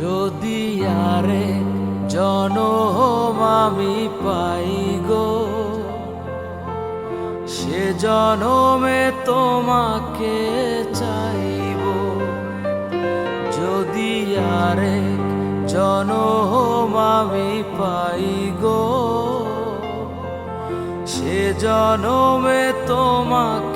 যদি আরে জনম আমি পাই গো, সে জনমে তোমাকে চাইব। যদি আরে জনম আমি পাই গো, সে জনমে তোমাকে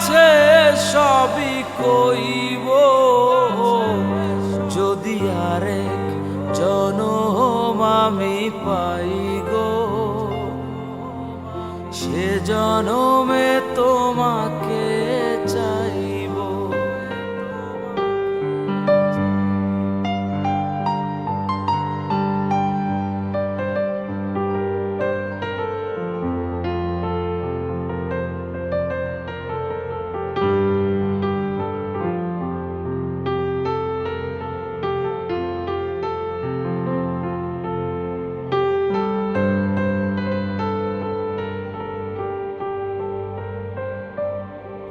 কাছে সবই কইব। যদি আরেক জনম আমি পাই গো সে জনমে তোমাকে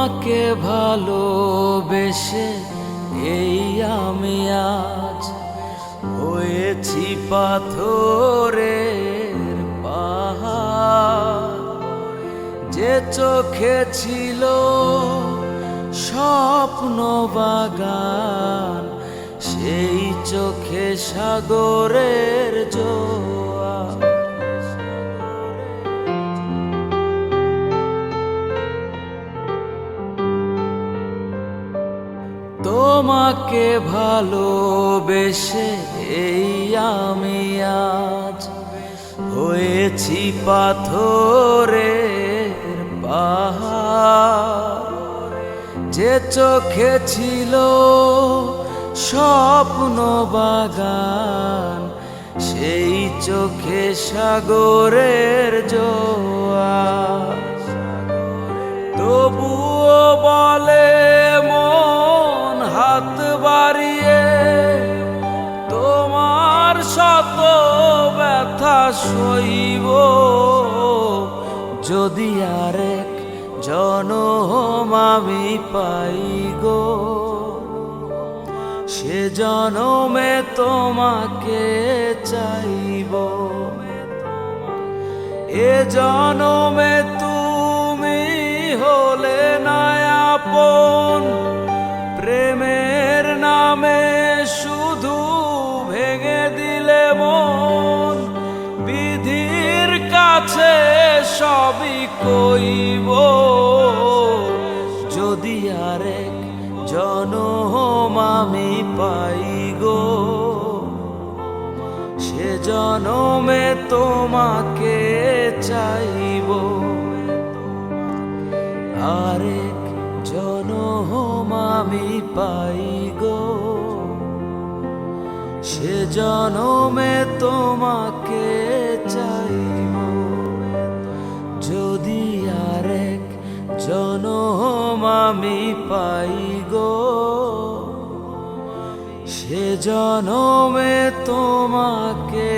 তোমাকে ভালোবেসে এই আমি আজ হয়েছি পাথরের পাহাড়। যে চোখে ছিল স্বপ্ন বাগান, সেই চোখে সাগরের জোয়ার তোমাকে ভালোবেসে এই আমি আজ হয়েছি পাহাড়। যে চোখে ছিল স্বপ্ন বাগান, সেই চোখে সাগরের জোয়ার। সইব যদি আরেক জনম আমি পাই গো, সে জনমে তোমাকে চাইব। এ জনমে তুমি হলে নায়াপন প্রেমের কইব, যদি আরেক জনম আমি পাই গো, সে জনমে তোমাকে চাইব। আরেক জনম আমি পাই গো, সে জনমে তোমাকে যদি আরেক জনম আমি পাই গো। সে জনমে তোমাকে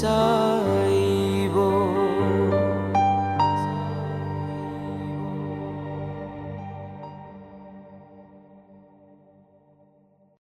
চাই।